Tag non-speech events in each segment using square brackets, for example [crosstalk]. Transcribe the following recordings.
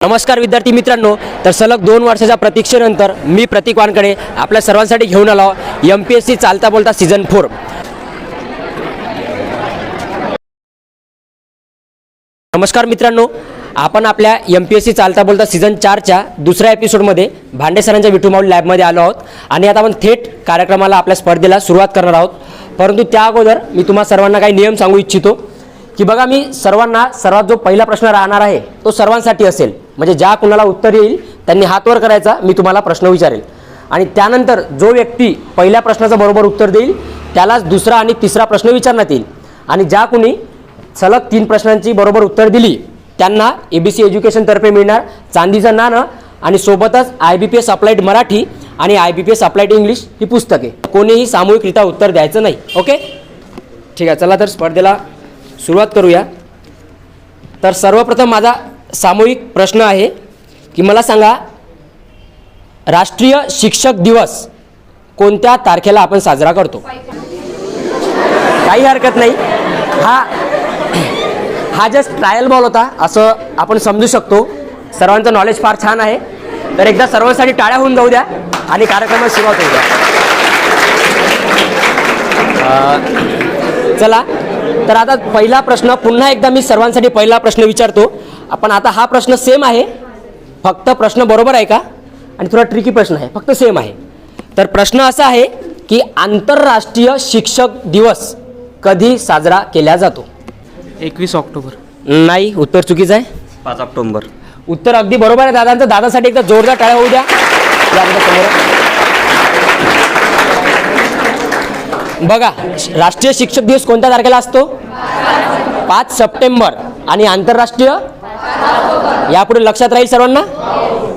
नमस्कार विद्यार्थी मित्रांनो तर सलग दोन वर्षाच्या प्रतीक्षेनंतर मी प्रतीक वानकडे आपल्या सर्वांसाठी घेऊन आलो एम पी एस सी चालता बोलता सीझन फोर नमस्कार मित्रांनो आपण आपल्या एम पी एस सी चालता बोलता सीझन चारच्या दुसऱ्या एपिसोडमध्ये भांडे सरांच्या विठूमाऊली लॅबमध्ये आलो आहोत. आणि आता आपण थेट कार्यक्रमाला आपल्या स्पर्धेला सुरुवात करणार आहोत. परंतु त्या अगोदर मी तुम्हाला सर्वांना काही नियम सांगू इच्छितो. की बघा मी सर्वांना सर्वात जो पहिला प्रश्न राहणार आहे तो सर्वांसाठी असेल. म्हणजे ज्या कुणाला उत्तर येईल त्यांनी हातवर करायचा मी तुम्हाला प्रश्न विचारेल. आणि त्यानंतर जो व्यक्ती पहिल्या प्रश्नाचं बरोबर उत्तर देईल त्यालाच दुसरा आणि तिसरा प्रश्न विचारण्यात येईल. आणि ज्या कुणी सलग तीन प्रश्नांची बरोबर उत्तर दिली त्यांना ए बी सी एज्युकेशनतर्फे मिळणार. चांदीचं नाणं आणि सोबतच I B P S applied Marathi आणि I B P S applied English ही पुस्तके. कोणीही सामूहिकरित्या उत्तर द्यायचं नाही. ओके ठीक आहे चला तर स्पर्धेला सुरुवात करूया. तर सर्वप्रथम माझा सामूहिक प्रश्न आहे की मला सांगा राष्ट्रीय शिक्षक दिवस कोणत्या तारखेला आपण साजरा करतो? काही हरकत नाही. हा हा जस्ट ट्रायल बॉल होता असं आपण समजू शकतो. सर्वांचं नॉलेज फार छान आहे. तर एकदा सर्वांसाठी टाळ्या होऊन जाऊ द्या आणि कार्यक्रमात सुरुवात होऊ द्या. चला. तर आता पहिला प्रश्न पुन्हा एकदा मी सर्वांसाठी पहिला प्रश्न विचारतो. आपण आता हा प्रश्न सेम आहे. फक्त प्रश्न बरोबर आहे का? आणि थोडा ट्रिकी प्रश्न आहे. फक्त सेम आहे. तर प्रश्न असा आहे की आंतरराष्ट्रीय शिक्षक दिवस कधी साजरा केला जातो? एकवीस ऑक्टोबर. नाही उत्तर चुकीचं आहे. पाच ऑक्टोबर. उत्तर अगदी बरोबर आहे दादांचं. दादासाठी एकदा जोरदार टाळ्या होऊ द्या. समोर. बघा राष्ट्रीय शिक्षक दिवस कोणत्या तारखेला असतो? पाच सप्टेंबर. आणि आंतरराष्ट्रीय? यापुढे लक्षात राहील सर्वांना?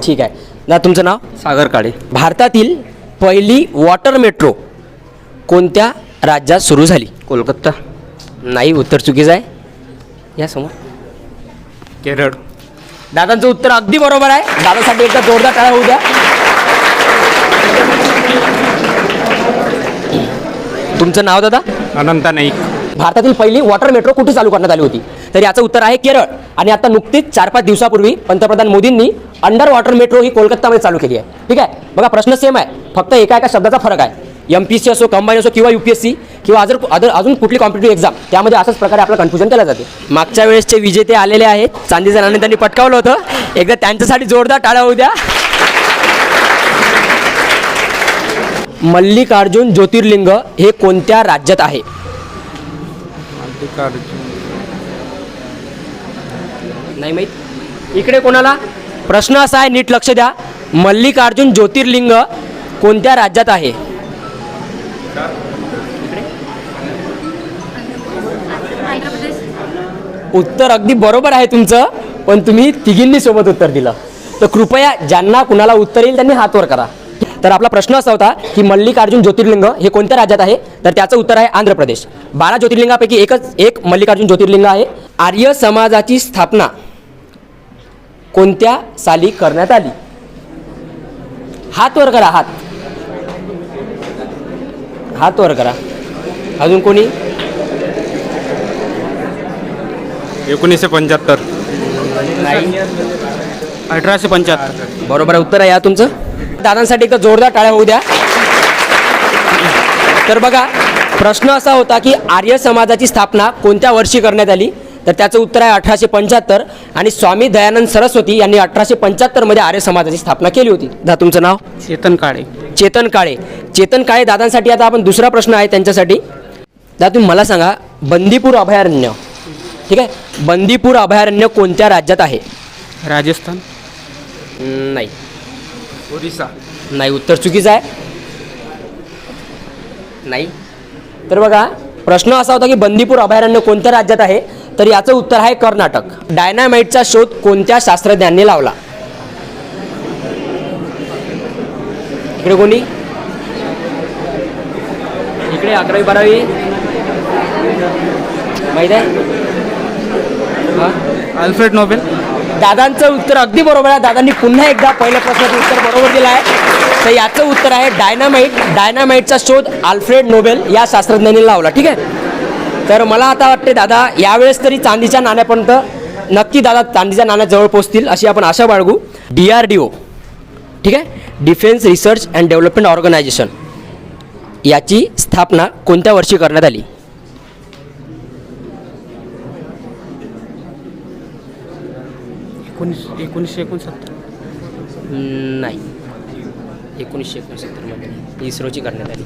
ठीक आहे. ना तुमचं नाव? सागर काळे. भारतातील पहिली वॉटर मेट्रो कोणत्या राज्यात सुरू झाली? कोलकाता. नाही उत्तर चुकीचं आहे. या समोर. केरळ. दादांचं उत्तर अगदी बरोबर आहे. दादासाठी एकदा जोरदार टाळ्या होऊ द्या. तुमचं नाव दादा? अनंता नाईक. भारतातील पहिली वॉटर मेट्रो कुठे चालू करण्यात आली होती? तर याचं उत्तर आहे केरळ. आणि आता नुकतीच चार पाच दिवसापूर्वी पंतप्रधान मोदींनी अंडर वॉटर मेट्रो ही कोलकातामध्ये चालू केली आहे. ठीक आहे? बघा प्रश्न सेम आहे. फक्त एका एका शब्दाचा फरक आहे. एम पी सी असो कंबाईन असो किंवा यू पी एस सी किंवा अजून अदर अजून कुठली कॉम्पिटेटिव्ह एक्झाम त्यामध्ये अशाच प्रकारे आपलं कन्फ्युजन केलं जाते. मागच्या वेळेसचे विजेते आलेले आहेत. चांदीचं नाणं त्यांनी पटकावलं होतं. एकदा त्यांच्यासाठी जोरदार टाळ्या होऊ द्या. मल्लिकार्जुन ज्योतिर्लिंग हे कोणत्या राज्यात आहे? नाही माहीत. इकडे कोणाला? प्रश्न असा आहे नीट लक्ष द्या. मल्लिकार्जुन ज्योतिर्लिंग कोणत्या राज्यात आहे? उत्तर अगदी बरोबर आहे तुमचं पण तुम्ही तिघींनी सोबत उत्तर दिलं. तर कृपया ज्यांना कुणाला उत्तर येईल त्यांनी हात वर करा. तर आपला प्रश्न असा होता की मल्लिकार्जुन ज्योतिर्लिंग हे कोणत्या राज्यात आहे? तर त्याचं उत्तर आहे आंध्र प्रदेश. बारा ज्योतिर्लिंगापैकी एकच एक मल्लिकार्जुन ज्योतिर्लिंग आहे. आर्य समाजाची स्थापना कोणत्या साली करण्यात आली? हात वर करा हात. हात वर करा. अजून कोणी? एकोणीसशे पंच्याहत्तर. अठराशे पंच्याहत्तर. बरोबर आहे उत्तर आहे या तुमचं? दादांसाठी एकदा जोरदार टाळ्या होऊ द्या. तर बघा प्रश्न असा होता की आर्य समाजाची स्थापना कोणत्या वर्षी करण्यात आली? तर त्याचं उत्तर आहे अठराशे पंच्याहत्तर आणि स्वामी दयानंद सरस्वती यांनी अठराशे पंच्याहत्तरमध्ये आर्य समाजाची स्थापना केली होती. दा तुमचं नाव? चेतन काळे. चेतन काळे. चेतन काळे दादांसाठी आता आपण दुसरा प्रश्न आहे त्यांच्यासाठी. दादा तुम्ही मला सांगा बंदीपूर अभयारण्य ठीक आहे? बंदीपूर अभयारण्य कोणत्या राज्यात आहे? राजस्थान. नाही. ओरिसा. नाही उत्तर चुकीचं आहे. नाही. तर बघा प्रश्न असा होता की बंदीपूर अभयारण्य कोणत्या राज्यात आहे? तर याचं उत्तर आहे कर्नाटक. डायनामाइटचा शोध कोणत्या शास्त्रज्ञांनी लावला? इकडे कोणी? इकडे अकरावी बारावी. माहीत आहे? Alfred Nobel. दादांचं उत्तर अगदी बरोबर आहे. दादांनी पुन्हा एकदा पहिल्या प्रश्नाचं उत्तर बरोबर दिलं आहे. तर याचं उत्तर आहे डायनामाइट. डायनामाइटचा शोध आल्फ्रेड नोबेल या शास्त्रज्ञांनी लावला. ठीक आहे? तर मला आता वाटते दादा यावेळेस तरी चांदीच्या नाण्यापर्यंत नक्की दादा चांदीच्या नाण्याजवळ पोहोचतील अशी आपण आशा बाळगू. डी आर डी ओ ठीक आहे? Defence research and development organisation. याची स्थापना कोणत्या वर्षी करण्यात आली? एकोणीस एकोणीसशे एकोणसत्तर? नाही. एकोणीसशे एकोणसत्तरमध्ये इस्रोची करण्यात आली.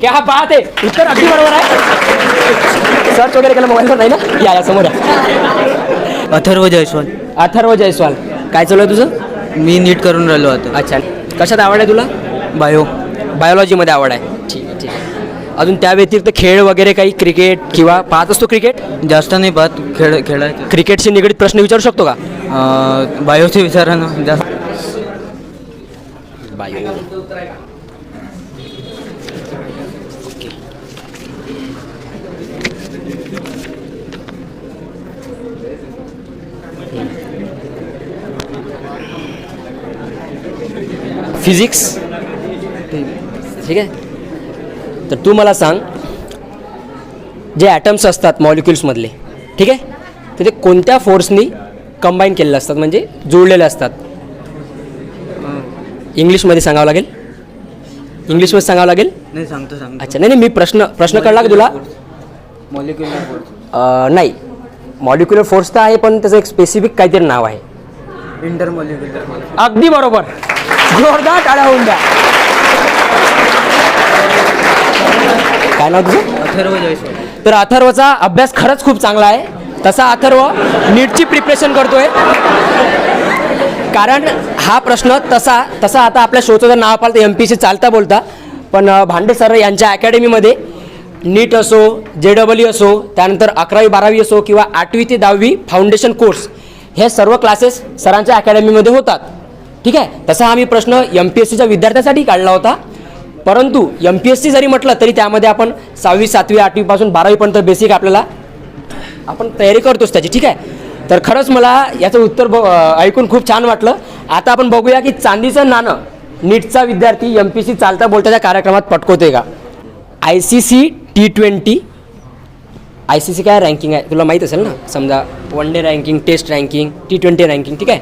क्या बात आहे! उत्तर अगदी बरोबर आहे. सर्च वगैरे केलं मोबाईलवर नाही ना? या या समोर या. अथर्व जयस्वाल. अथर्व जयस्वाल. काय चालू आहे तुझं? मी नीट करून राहिलो आता. अच्छा. कशात आवड आहे तुला? बायो बायोलॉजीमध्ये आवड आहे. अजून त्या व्यतिरिक्त खेळ वगैरे काही क्रिकेट किंवा पाहत असतो क्रिकेट? जास्त नाही पाहत. खेळ खेळायचं क्रिकेटशी निगडीत प्रश्न विचारू शकतो का? अं, बायोचे विचारा ना जास्त. बायो. फिजिक्स ठीक आहे. तर तू मला सांग जे ॲटम्स असतात मॉलिक्युल्समधले ठीक आहे? तर ते कोणत्या फोर्सनी कंबाईन केलेले असतात? म्हणजे जोडलेले असतात? इंग्लिशमध्ये सांगावं लागेल? इंग्लिशमध्ये सांगावं लागेल? नाही सांगतो सांगतो. अच्छा नाही नाही मी प्रश्न प्रश्न कळला का तुला? मॉलिक्युलर अं, नाही. मॉलिक्युलर फोर्स तर आहे पण त्याचं एक स्पेसिफिक काहीतरी नाव आहे. इंटर मॉलिक्युलर अगदी बरोबर. जोरदार टाळ्या होऊन द्या. काय नाव तुझं? अथर्व जयस्वाल तर अथर्वचा अभ्यास खरंच खूप चांगला आहे. तसा अथर्व नीटची प्रिपरेशन करतोय. कारण हा प्रश्न तसा तसा आता आपल्या शोचं जर नाव पाहिलं तर एम पी सी चालता बोलता. पण भांडे सर यांच्या अकॅडमीमध्ये नीट असो जे डबल असो त्यानंतर अकरावी बारावी असो किंवा आठवी ते दहावी फाउंडेशन कोर्स हे सर्व क्लासेस सरांच्या अकॅडमीमध्ये होतात. ठीक आहे? तसा आम्ही प्रश्न एम पी एस सीच्या विद्यार्थ्यांसाठी काढला होता. परंतु एम पी एस सी जरी म्हटलं तरी त्यामध्ये आपण सहावी सातवी आठवीपासून बारावीपर्यंत बेसिक आपल्याला आपण तयारी करतोच त्याची ठीक आहे? तर खरंच मला याचं उत्तर ब ऐकून खूप छान वाटलं. आता आपण बघूया की चांदीचं नाणं नीटचा विद्यार्थी एम पी सी चालता बोलताच्या कार्यक्रमात पटकवते का? I C C T twenty I C C काय रँकिंग आहे? तुला माहीत असेल ना? समजा one day ranking test ranking T twenty ranking ठीक आहे?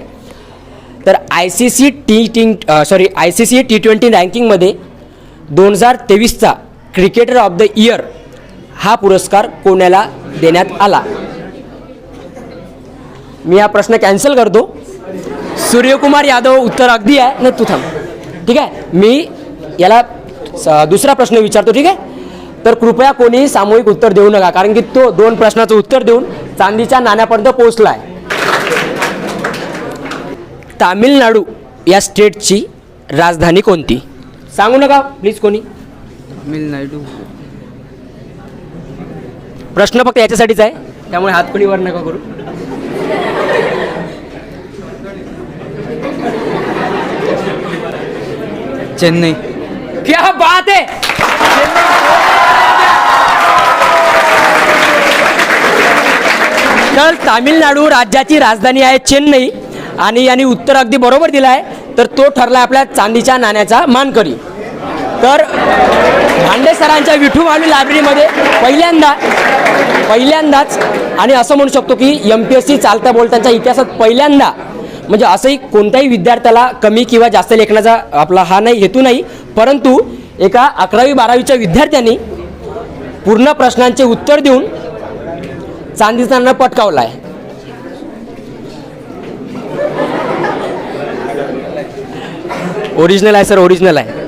तर I C C T T sorry I C C T twenty रँकिंगमध्ये दोन हजार तेवीसचा क्रिकेटर ऑफ द इयर हा पुरस्कार कोणाला देण्यात आला? मी हा प्रश्न कॅन्सल करतो. सूर्यकुमार यादव उत्तर अगदी आहे न तू थांब. ठीक आहे? मी याला स- दुसरा प्रश्न विचारतो ठीक आहे? तर कृपया कोणीही सामूहिक उत्तर देऊ नका कारण की तो दोन प्रश्नाचं उत्तर देऊन चांदीच्या नाण्यापर्यंत पोहोचला आहे तामिळनाडू या स्टेटची राजधानी कोणती? सांगू नका प्लीज कोणी? तामिळनाडू प्रश्न फक्त याच्यासाठीच आहे. त्यामुळे हात कोणी वर नका करू. चेन्नई. क्या बात है! तर तामिळनाडू राज्याची राजधानी आहे चेन्नई. आणि यांनी उत्तर अगदी बरोबर दिलं आहे तर तो ठरला आपल्या चांदीच्या नाण्याचा मानकरी. तर भांडे सरांच्या विठू माऊली लायब्ररीमध्ये पहिल्यांदा पहिल्यांदाच आणि असं म्हणू शकतो की एम पी एस सी चालता बोलतांच्या इतिहासात पहिल्यांदा म्हणजे असंही कोणत्याही विद्यार्थ्याला कमी किंवा जास्त लेखनाचा आपला हा नाही हेतू नाही परंतु एका अकरावी बारावीच्या विद्यार्थ्यांनी पूर्ण प्रश्नांचे उत्तर देऊन चांदीचा न पटकावला आहे ओरिजिनल आहे सर ओरिजिनल आहे.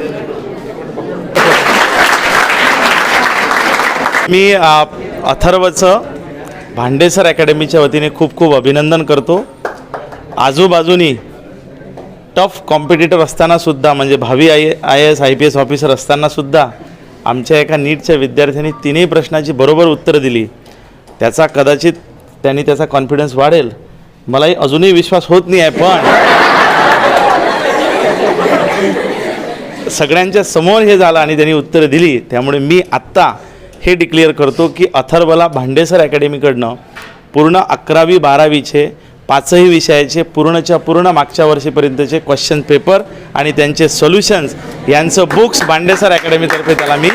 मी अथर्वचं भांडेसर अकॅडमीच्या वतीने खूप खूप अभिनंदन करतो. आजूबाजूनी टफ कॉम्पिटिटर असतानासुद्धा म्हणजे भावी I I S I P S officer असतानासुद्धा आमच्या एका नीटच्या विद्यार्थ्यांनी तिन्ही प्रश्नाची बरोबर उत्तरं दिली. त्याचा कदाचित त्यांनी त्याचा कॉन्फिडन्स वाढेल. मलाही अजूनही विश्वास होत नाही आहे पण सगळ्यांच्या समोर हे झालं आणि त्यांनी उत्तरं दिली. त्यामुळे मी आत्ता हे डिक्लेअर करतो की अथर्वला भांडेसर अकॅडमीकडनं पूर्ण अकरावी बारावीचे पाचही विषयाचे पूर्णच्या पूर्ण मागच्या वर्षीपर्यंतचे क्वेश्चन पेपर आणि त्यांचे सोल्युशन्स यांचं बुक्स भांडेसर अकॅडमीतर्फे त्याला मी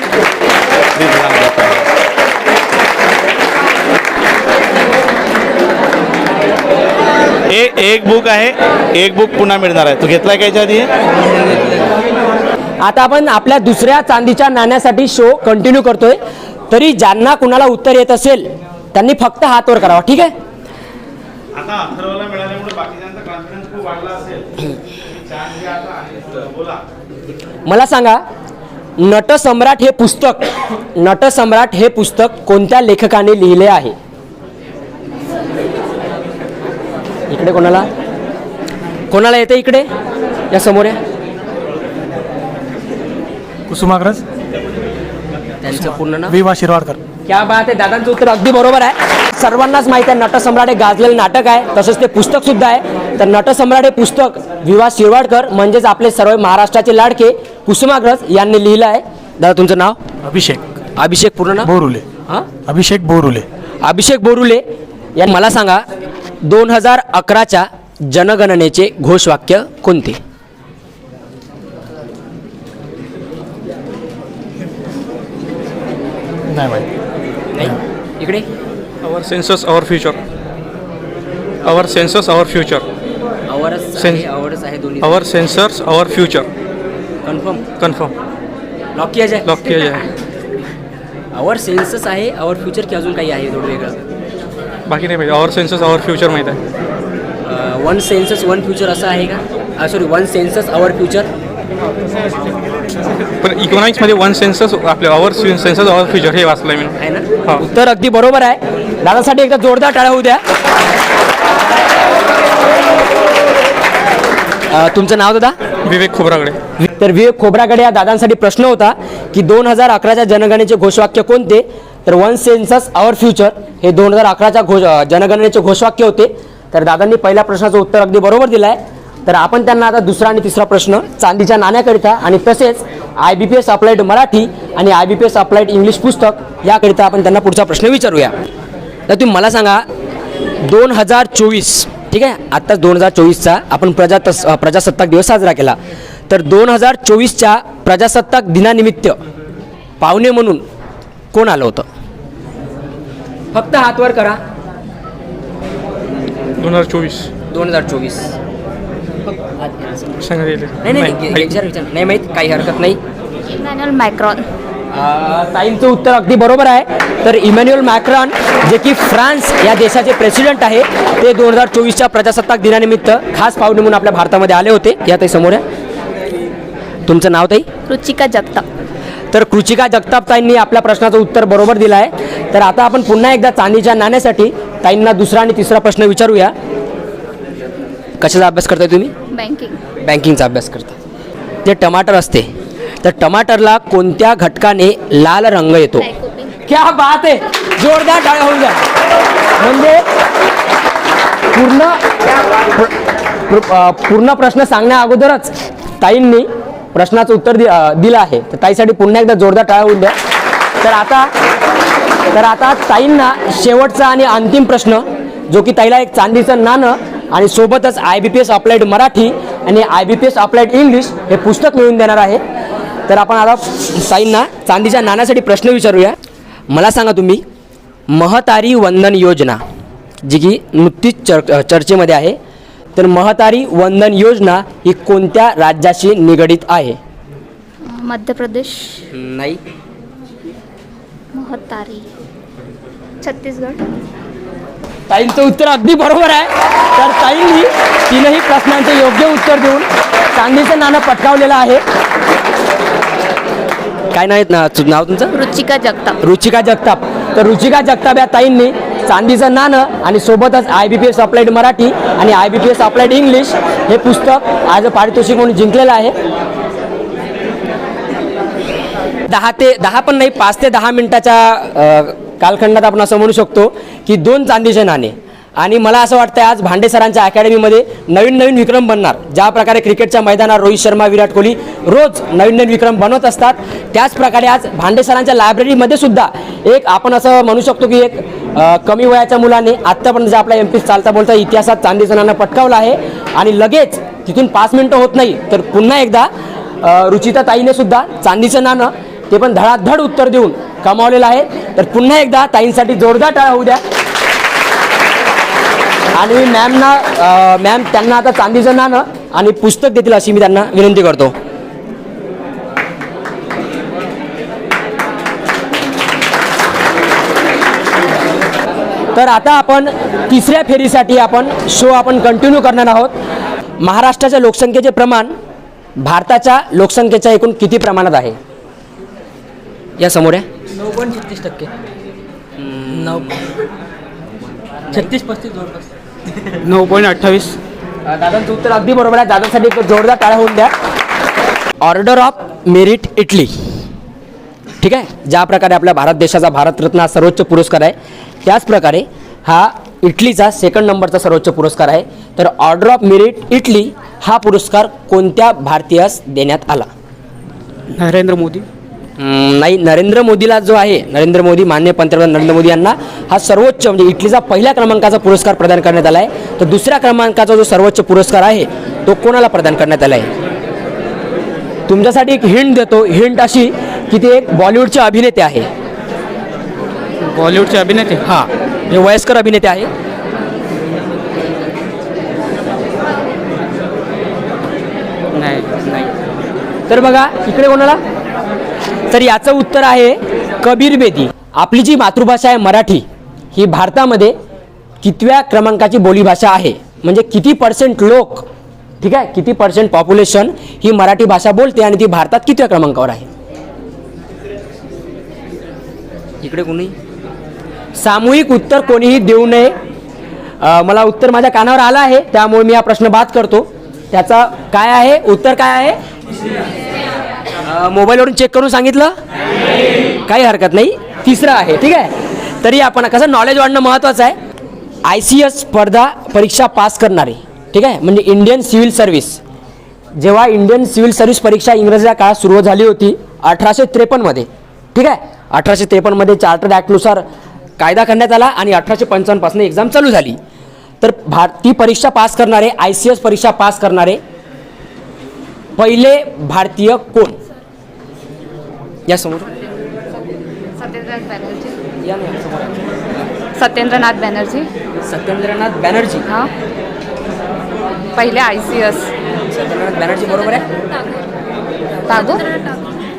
एक एक बुक आहे. एक बुक पुन्हा मिळणार आहे. तू घेतलाय का याच्या आधी? आता आपण आपल्या दुसऱ्या चांदीच्या नाण्यासाठी शो कंटिन्यू करतोय. तरी ज्यांना कुणाला उत्तर येत असेल त्यांनी फक्त हात वर करावा. ठीक आहे? आता अथर्वला मिळाल्यामुळे बाकीच्यांचा कॉन्फिडन्स खूप वाढला असेल. छान घे आता आणि बोला. मला सांगा नटसम्राट हे पुस्तक नटसम्राट हे पुस्तक कोणत्या लेखकाने लिहिले आहे? इकडे कोणाला? कोणाला येते इकडे? या समोर या. कुसुमाग्रज त्यांचं पूर्ण नाव? वि वा शिरवाडकर. क्या बात आहे. दादांचं उत्तर अगदी बरोबर आहे. सर्वांनाच माहिती आहे नटसम्राट हे गाजलेलं नाटक आहे. तसंच ते पुस्तक सुद्धा आहे. तर नटसम्राट हे पुस्तक विवा शिरवाडकर म्हणजेच आपले सर्व महाराष्ट्राचे लाडके कुसुमाग्रज यांनी लिहिलं आहे. दादा तुमचं नाव? अभिषेक. अभिषेक पूर्ण नाव? बोरुले. हां? अभिषेक बोरुले. अभिषेक बोरुले. या मला सांगा दोन हजार अकराच्या जनगणनेचे घोषवाक्य कोणते? नाही इकडे? Our census, our future. Our census, our future. आवरच आहे आवरच आहे दोन्ही. Census, our future. Confirm Confirm. Lock Lock किया जाए. आवर सेन्सस आहे आवर फ्युचर की अजून काही आहे थोडं वेगळं. बाकी नाही पाहिजे आवर सेन्सस आवर फ्युचर माहीत आहे. वन सेन्सस वन फ्युचर असं आहे का? Sorry one census our future पण इकॉनॉमिक्समध्ये वन सेन्सस आपले आवर सेन्सस आवर फ्युचर हे वाचलं मी. आहे ना? हा. उत्तर अगदी बरोबर आहे. दादासाठी एकदा जोरदार टाळ्या होऊ द्या. अ, तुमचं नाव दादा? विवेक खोबरागडे. तर विवेक खोबराकडे या दादांसाठी प्रश्न होता की दोन हजार अकराच्या जनगणनेचे घोषवाक्य कोणते? तर वन सेन्सस आवर फ्युचर हे दोन हजार अकराच्या घोष जनगणनेचे घोषवाक्य होते. तर दादांनी पहिल्या प्रश्नाचं उत्तर अगदी बरोबर दिलं आहे तर आपण त्यांना आता दुसरा आणि तिसरा प्रश्न चांदीच्या नाण्याकरिता आणि तसेच I B P S applied Marathi आणि I B P S applied English पुस्तक याकरिता आपण त्यांना पुढचा प्रश्न विचारूया. तर तुम्ही मला सांगा दोन हजार चोवीस ठीक आहे? आत्ताच दोन हजार चोवीसचा आपण प्रजातस प्रजासत्ताक दिवस साजरा केला. तर दोन हजार चोवीसच्या प्रजासत्ताक दिनानिमित्त पाहुणे म्हणून कोण आलं होतं? फक्त हातवर करा. दोन हजार चोवीस. दोन हजार चोवीस. सांगा. नाही नाही, नाही नाही. विचार विचार नाही माहीत. काही हरकत नाही. Emmanuel Macron. ताईंचं उत्तर अगदी बरोबर आहे. तर इमॅन्युअल मॅक्रॉन जे की फ्रान्स या देशाचे प्रेसिडेंट आहे ते दोन हजार चोवीसच्या प्रजासत्ताक दिनानिमित्त खास पाहुणे म्हणून आपल्या भारतामध्ये आले होते. या ताई समोर आहे तुमचं नाव ताई? रुचिका जगताप. तर कृचिका जगताप ताईंनी आपल्या प्रश्नाचं उत्तर बरोबर दिलं आहे तर आता आपण पुन्हा एकदा चांदीच्या नाण्यासाठी ताईंना दुसरा आणि तिसरा प्रश्न विचारूया. कशाचा अभ्यास करताय तुम्ही? बँकिंग बँकिंगचा अभ्यास करता जे टमाटर असते तर टमाटरला कोणत्या घटकाने लाल रंग येतो? क्या बात आहे! जोरदार टाळ्या होऊन द्या म्हणजे पूर्ण पूर्ण प्रश्न सांगण्या अगोदरच ताईंनी प्रश्नाचं उत्तर दि दिलं आहे. तर ताईसाठी पुन्हा एकदा जोरदार टाळा होऊन द्या. तर आता तर आता ताईंना शेवटचा आणि अंतिम प्रश्न जो की ताईला एक चांदीचं नाणं आणि सोबतच I B P S applied Marathi आणि I B P S applied English हे पुस्तक मिळवून देणार आहे. तर आपण आता ताईंना चांदीच्या नाण्यासाठी प्रश्न विचारूया. मला सांगा तुम्ही महतारी वंदन योजना जी की नुकतीच चर चर्चेमध्ये आहे तर महतारी वंदन योजना ही कोणत्या राज्याशी निगडीत आहे? मध्य प्रदेश नाही. महतारी. छत्तीसगड. ताईंचं उत्तर अगदी बरोबर आहे. तर ताईंनी तीनही प्रश्नांचे योग्य उत्तर देऊन चांदीचं नाणं पटकावलेलं आहे. काय नाव आहे? ना तु- नाव तुमचं? रुचिका जगताप. रुचिका जगताप. तर रुचिका जगताप या ताईंनी चांदीचं नाणं आणि सोबतच I B P S applied Marathi आणि I B P S applied English हे पुस्तक आज पारितोषिक म्हणून जिंकलेलं आहे. दहा ते दहा पण नाही पाच ते दहा मिनिटाच्या कालखंडात आपण असं म्हणू शकतो की दोन चांदीचे नाणे. आणि मला असं वाटतं आज भांडे सरांच्या अकॅडमीमध्ये नवीन नवीन विक्रम बनणार. ज्या प्रकारे क्रिकेटच्या मैदानावर रोहित शर्मा विराट कोहली रोज नवीन नवीन विक्रम बनवत असतात त्याचप्रकारे आज भांडे सरांच्या लायब्ररीमध्ये सुद्धा एक आपण असं म्हणू शकतो की एक कमी वयाच्या मुलाने आत्तापर्यंत जे आपला एम पी चालता बोलता इतिहासात चांदीचं नाणं पटकावलं आहे. आणि लगेच तिथून पाच मिनटं होत नाही तर पुन्हा एकदा रुचिता ताईने सुद्धा चांदीचं नाणं ते पण धडाधड उत्तर देऊन कमावलेलं आहे. तर पुन्हा एकदा ताईंसाठी जोरदार टाळा होऊ द्या. आणि मॅमना मॅम त्यांना आता चांदीचं नाणं आणि पुस्तक देतील अशी मी त्यांना विनंती करतो. तर आता आपण तिसऱ्या फेरीसाठी आपण शो आपण कंटिन्यू करणार आहोत. महाराष्ट्राच्या लोकसंख्येचे प्रमाण भारताच्या लोकसंख्येच्या एकूण किती प्रमाणात आहे? या समोर आहे नऊ पॉईंट छत्तीस टक्के. नऊ छत्तीस पस्तीस जवळपास नऊ पॉईंट अठ्ठावीस. दादांचं उत्तर अगदी बरोबर आहे. दादासाठी एक जोरदार टाळ्या होऊन द्या. ऑर्डर ऑफ मेरिट इटली ठीक आहे? ज्या प्रकारे आपल्या भारत देशाचा भारतरत्न हा सर्वोच्च पुरस्कार आहे त्याच प्रकारे हा इटलीचा सेकंड नंबरचा सर्वोच्च पुरस्कार आहे. तर ऑर्डर ऑफ मेरिट इटली हा पुरस्कार कोणत्या भारतीयास देण्यात आला? नरेंद्र मोदी. नाही नरेंद्र मोदीला जो आहे नरेंद्र मोदी मान्य पंतप्रधान नरेंद्र मोदी यांना हा सर्वोच्च म्हणजे इटलीचा पहिल्या क्रमांकाचा पुरस्कार प्रदान करण्यात आला आहे तर दुसऱ्या क्रमांकाचा जो सर्वोच्च पुरस्कार आहे तो कोणाला प्रदान करण्यात आला आहे तुमच्यासाठी एक हिंट देतो. हिंट अशी की ते एक बॉलिवूडचे अभिनेते आहे. बॉलिवूडचे अभिनेते? हां. हे वयस्कर अभिनेते आहे. नाही नाही. तर बघा इकडे कोणाला? तर याचं उत्तर आहे कबीर बेदी. आपली जी मातृभाषा आहे मराठी ही भारतामध्ये कितव्या क्रमांकाची बोलीभाषा आहे? म्हणजे किती पर्सेंट लोक ठीक आहे? किती पर्सेंट पॉप्युलेशन ही मराठी भाषा बोलते आणि ती भारतात कितव्या क्रमांकावर आहे? इकडे कोणी? सामूहिक उत्तर कोणीही देऊ नये. मला उत्तर माझ्या कानावर आलं आहे त्यामुळे मी हा प्रश्न बाद करतो. त्याचा काय आहे? उत्तर काय आहे? मोबाईलवरून चेक करून सांगितलं? काही हरकत नाही. तिसरं आहे ठीक आहे? तरी आपण कसं नॉलेज वाढणं महत्त्वाचं आहे. आय सी एस स्पर्धा परीक्षा पास करणारे ठीक आहे? म्हणजे इंडियन सिव्हिल सर्व्हिस जेव्हा इंडियन सिव्हिल सर्व्हिस परीक्षा इंग्रजीच्या काळात सुरू झाली होती अठराशे त्रेपन्नमध्ये ठीक आहे? अठराशे त्रेपन्नमध्ये चार्टर्ड ॲक्टनुसार कायदा करण्यात आला आणि अठराशे पंचावन्नपासून एक्झाम चालू झाली. तर भार ती परीक्षा पास करणारे आय सी एस परीक्षा पास करणारे पहिले भारतीय कोण? या समोर? सत्येंद्रनाथ बॅनर्जी. या ना समोर. सत्येंद्रनाथ बॅनर्जी. सत्येंद्रनाथ बॅनर्जी? हां. पहिले I C S Satyendranath Banerjee बरोबर आहे? टागो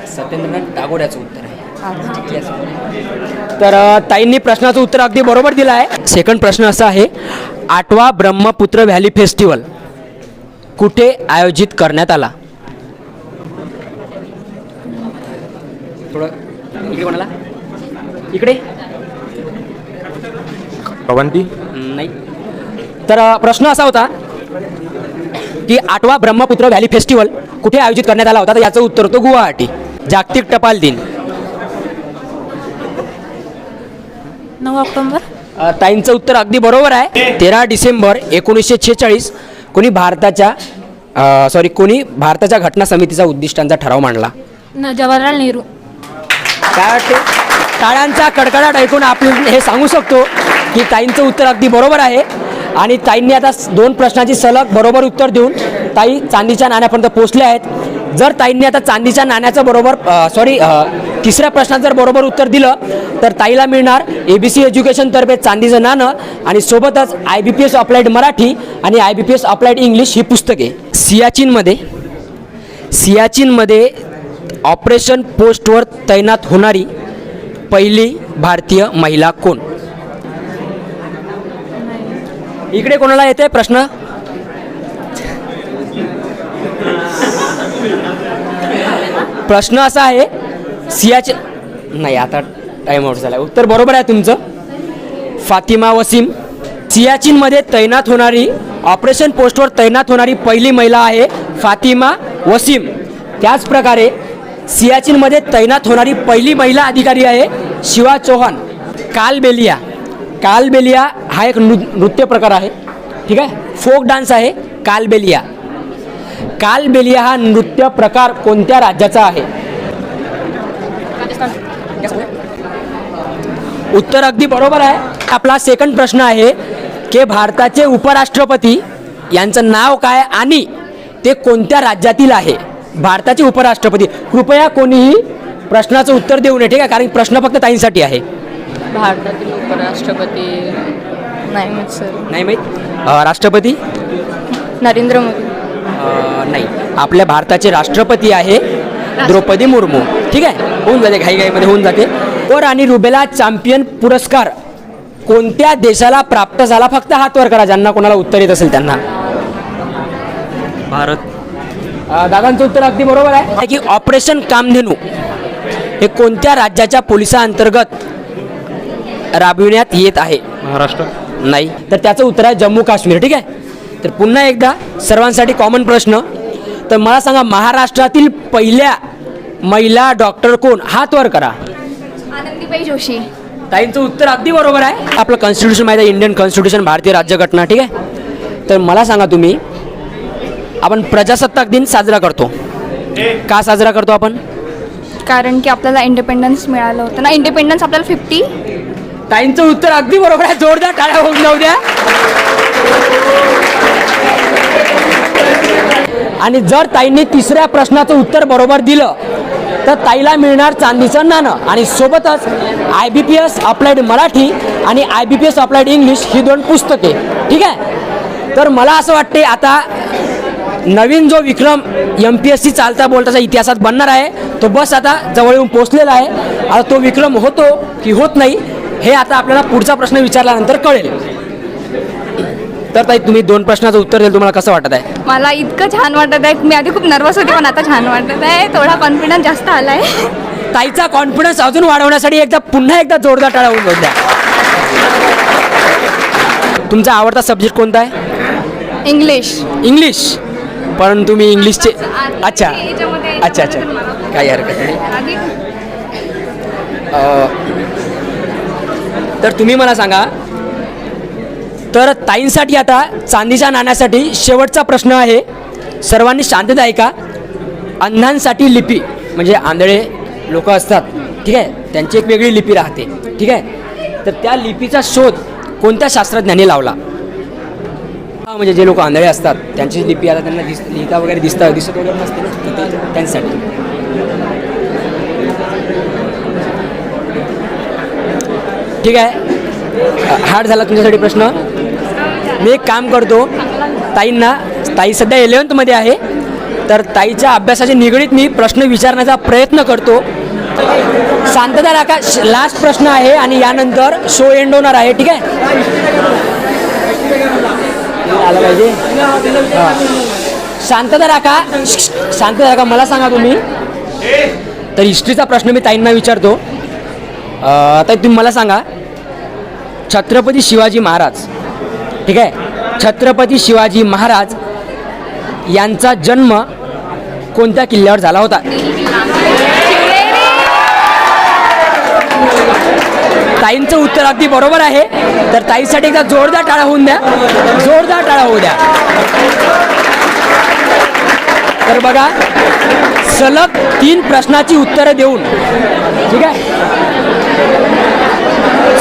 सत्येंद्रनाथ टागोर याचं उत्तर आहे. Yes. तर अ, ताईंनी प्रश्नाचं उत्तर अगदी बरोबर दिलं आहे. सेकंड प्रश्न असा आहे आठवा ब्रह्मपुत्र व्हॅली फेस्टिवल कुठे आयोजित करण्यात आला? थोडं इकडे कोणाला? इकडे? अवंती नाही. तर प्रश्न असा होता की आठवा ब्रह्मपुत्र व्हॅली फेस्टिवल कुठे आयोजित करण्यात आला होता? तर याचं उत्तर होतं गुवाहाटी. जागतिक टपाल दिन. नऊ ऑक्टोंबर. ताईंचं उत्तर अगदी बरोबर आहे. तेरा डिसेंबर एकोणीसशे छेचाळीस कोणी भारताच्या सॉरी कोणी भारताच्या घटना समितीचा उद्दिष्टांचा ठराव मांडला? जवाहरलाल नेहरू. काय वाटते टाळ्यांचा कडकडाट ऐकून आपण हे सांगू शकतो की ताईंचं उत्तर अगदी बरोबर आहे. आणि ताईंनी आता दोन प्रश्नाची सलग बरोबर उत्तर देऊन ताई चांदीच्या नाण्यापर्यंत पोचल्या आहेत. जर ताईंनी आता चांदीच्या नाण्याचं बरोबर सॉरी तिसऱ्या प्रश्नात जर बरोबर उत्तर दिलं तर ताईला मिळणार ए बी सी एज्युकेशनतर्फे चांदीचं नाणं आणि सोबतच I B P S applied Marathi आणि I B P S applied English ही पुस्तके. सियाचीनमध्ये सियाचीनमध्ये ऑपरेशन पोस्टवर तैनात होणारी पहिली भारतीय महिला कोण? इकडे कोणाला येते प्रश्न? प्रश्न असा आहे सियाची नाही आता टाइम आउट झाला उत्तर बरोबर आहे तुमचं. फातिमा वसीम सियाचीनमध्ये तैनात होणारी ऑपरेशन पोस्टवर तैनात होणारी पहिली महिला आहे फातिमा वसीम. त्याच प्रकारे सियाचीनमध्ये तैनात होणारी पहिली महिला अधिकारी आहे शिवा चौहान. कालबेलिया कालबेलिया हा एक नृ नृत्य प्रकार आहे. ठीक आहे? फोक डान्स आहे. कालबेलिया कालबेलिया हा नृत्य प्रकार कोणत्या राज्याचा आहे? उत्तर अगदी बरोबर आहे. आपला सेकंड प्रश्न आहे की भारताचे उपराष्ट्रपती यांचं नाव काय आणि ते कोणत्या राज्यातील आहे? भारताचे उपराष्ट्रपती. कृपया कोणीही प्रश्नाचं उत्तर देऊ नये ठीक आहे? कारण प्रश्न फक्त ताईंसाठी आहे. भारतातील उपराष्ट्रपती नाही मग सर. नाही माहीत? राष्ट्रपती? नरेंद्र मोदी. अ, नाही. आपल्या भारताचे राष्ट्रपती आहे द्रौपदी मुर्मू. ठीक आहे? होऊन जाते घाई घाईमध्ये होऊन जाते. और आणि रुबेला चॅम्पियन पुरस्कार कोणत्या देशाला प्राप्त झाला? फक्त हात वर करा ज्यांना कोणाला उत्तर येत असेल त्यांना. भारत दादांचं उत्तर अगदी बरोबर आहे. की ऑपरेशन कामधेनू हे कोणत्या राज्याच्या पोलिसांअंतर्गत राबविण्यात येत आहे? महाराष्ट्र. नाही. तर त्याचं उत्तर आहे जम्मू काश्मीर ठीक आहे? तर पुन्हा एकदा सर्वांसाठी कॉमन प्रश्न. तर मला सांगा महाराष्ट्रातील पहिल्या महिला डॉक्टर कोण? हात वर करा. आनंदीबाई जोशी. ताईंचं उत्तर अगदी बरोबर आहे. आपलं कॉन्स्टिट्यूशन माहिती आहे इंडियन कॉन्स्टिट्यूशन भारतीय राज्यघटना ठीक आहे? तर मला सांगा तुम्ही आपण प्रजासत्ताक दिन साजरा करतो. का साजरा करतो आपण? कारण की आपल्याला इंडिपेंडन्स मिळालं होतं. ना इंडिपेंडन्स आपल्याला फिफ्टी ताईंचं उत्तर अगदी बरोबर आहे. जोरदार टाळ्या होऊन जाऊ द्या. आणि जर ताईंनी तिसऱ्या प्रश्नाचं उत्तर बरोबर दिलं तर ताईला मिळणार चांदीचं नाणं. आणि सोबतच I B P S applied Marathi आणि I B P S applied English ही दोन पुस्तके. ठीक आहे? तर मला असं वाटते आता नवीन जो विक्रम एम पी एस सी चालता बोलताचा इतिहासात बनणार आहे तो बस आता जवळ येऊन पोचलेला आहे. आता तो विक्रम होतो की होत नाही हे आता आपल्याला पुढचा प्रश्न विचारल्यानंतर कळेल. तर ताई तुम्ही दोन प्रश्नाचं उत्तर दिलं तुम्हाला कसं वाटत आहे? मला इतकं छान वाटत आहे. मी आधी खूप नर्वस होते पण आता छान वाटत आहे. थोडा कॉन्फिडन्स जास्त आला आहे ताईचा कॉन्फिडन्स अजून वाढवण्यासाठी एकदा पुन्हा एकदा जोरदार टाळा होऊन जाऊ द्या तुमचा आवडता सब्जेक्ट कोणता आहे? इंग्लिश इंग्लिश पण तुम्ही इंग्लिशचे अच्छा. अच्छा अच्छा. काही हरकत नाही. तर तुम्ही मला सांगा तर ताईंसाठी आता चांदीच्या नाण्यासाठी शेवटचा प्रश्न आहे. सर्वांनी शांतता ऐका अंधांसाठी लिपी म्हणजे आंधळे लोक असतात ठीक आहे? त्यांची एक वेगळी लिपी राहते ठीक आहे? तर त्या लिपीचा शोध कोणत्या शास्त्रज्ञांनी लावला? हा म्हणजे जे लोक आंधळे असतात त्यांची लिपी आता त्यांना दिस लिहिता वगैरे दिसता दिसत वगैरे नसते ना ते त्यांच्यासाठी. ठीक आहे. हार्ड झाला तुमच्यासाठी प्रश्न. मी एक काम करतो. ताईंना ताई सध्या इलेवन्थमध्ये आहे. तर ताईच्या अभ्यासाच्या निगडीत मी प्रश्न विचारण्याचा प्रयत्न करतो. शांतता राखा. लास्ट प्रश्न आहे आणि यानंतर शो एंड होणार आहे. ठीक आहे? आलं पाहिजे. शांतता राखा. शांतता राखा. मला सांगा तुम्ही. तर हिस्ट्रीचा प्रश्न मी ताईंना विचारतो. अं, आता तुम्ही मला सांगा. छत्रपती शिवाजी महाराज. ठीक आहे? छत्रपती शिवाजी महाराज यांचा जन्म कोणत्या किल्ल्यावर झाला होता? ताईंचं उत्तर अगदी बरोबर आहे. तर ताईसाठी एकदा जोरदार टाळा होऊन द्या. जोरदार टाळा होऊ द्या. तर बघा सलग तीन प्रश्नाची उत्तरं देऊन. ठीक आहे?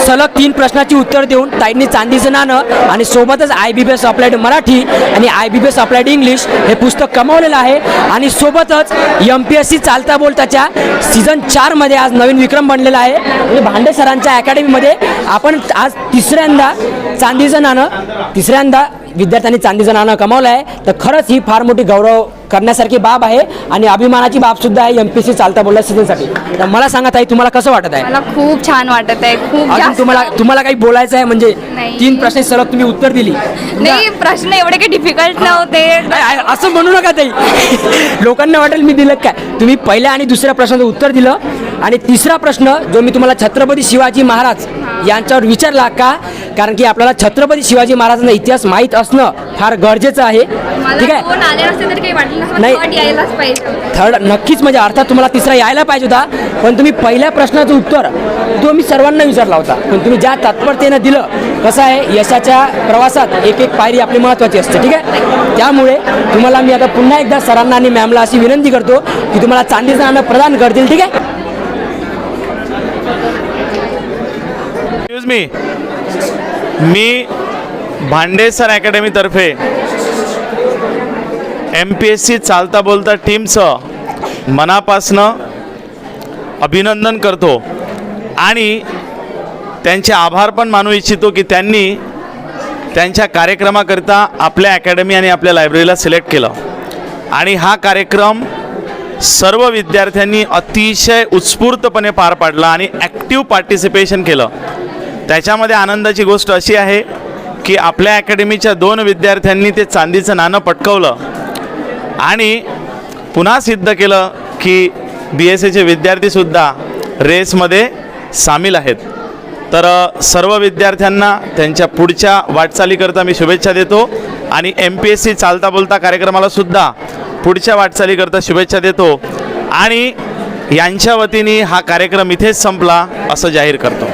सलग तीन प्रश्नाची उत्तर देऊन ताईंनी चांदीचं नाणं आणि सोबतच I B B S applied Marathi आणि I B B S applied English हे पुस्तक कमावलेलं आहे. आणि सोबतच एम पी एस सी चालता बोलताच्या सीझन चारमध्ये आज नवीन विक्रम बनलेला आहे. आणि भांडे सरांच्या अकॅडमीमध्ये आपण आज तिसऱ्यांदा चांदीचं नाणं तिसऱ्यांदा विद्यार्थ्यांनी चांदीचं नाणं कमावलं आहे तर खरंच ही फार मोठी गौरव करण्यासारखी बाब आहे आणि अभिमानाची बाब सुद्धा आहे एम पी सी चालता बोलला सीझनसाठी तर मला सांगा ताई तुम्हाला कसं वाटत आहे? मला खूप छान वाटत आहे खूप अजून जास्त तुम्हाला तुम्हाला काही बोलायचं आहे? म्हणजे नाही. तीन प्रश्न सलग तुम्ही उत्तर दिली. नाही प्रश्न एवढे काही डिफिकल्ट नव्हते. आ- असं म्हणू नका ताई. [laughs] लोकांना वाटेल मी दिलं काय? तुम्ही पहिल्या आणि दुसऱ्या प्रश्नाचं उत्तर दिलं. आणि तिसरा प्रश्न जो मी तुम्हाला छत्रपती शिवाजी महाराज यांच्यावर विचारला का कारण की आपल्याला छत्रपती शिवाजी महाराजांचा इतिहास माहीत असणं फार गरजेचं आहे. ठीक आहे? नाही. थर्ड नक्कीच म्हणजे अर्थात तुम्हाला तिसरा यायला पाहिजे होता पण तुम्ही पहिल्या प्रश्नाचं उत्तर तो मी सर्वांना विचारला होता. पण तुम्ही ज्या तत्परतेनं दिलं कसं आहे यशाच्या प्रवासात एक एक पायरी आपली महत्त्वाची असते. ठीक आहे? त्यामुळे तुम्हाला मी आता पुन्हा एकदा सरांना आणि मॅमला अशी विनंती करतो की तुम्हाला चांदीचं नाणं प्रदान करतील. ठीक आहे? एक्सक्यूज मी मी भांडेसर अकॅडमीतर्फे एम पी एस सी चालता बोलता टीमचं मनापासनं अभिनंदन करतो. आणि त्यांचे आभार पण मानू इच्छितो की त्यांनी त्यांच्या कार्यक्रमाकरिता आपल्या अकॅडमी आणि आपल्या लायब्ररीला सिलेक्ट केलं. आणि हा कार्यक्रम सर्व विद्यार्थ्यांनी अतिशय उत्स्फूर्तपणे पार पाडला आणि ॲक्टिव्ह पार्टिसिपेशन केलं. त्याच्यामध्ये आनंदाची गोष्ट अशी आहे की आपल्या अकॅडमीच्या दोन विद्यार्थ्यांनी ते चांदीचं नाणं पटकवलं आणि पुन्हा सिद्ध केलं की बी एस एचे विद्यार्थीसुद्धा रेसमध्ये सामील आहेत. तर सर्व विद्यार्थ्यांना त्यांच्या पुढच्या वाटचालीकरता मी शुभेच्छा देतो आणि एम पी एस सी चालता बोलता कार्यक्रमाला सुद्धा पुढच्या वाटचालीकरता शुभेच्छा देतो आणि यांच्या वतीने हा कार्यक्रम इथेच संपला असं जाहीर करतो.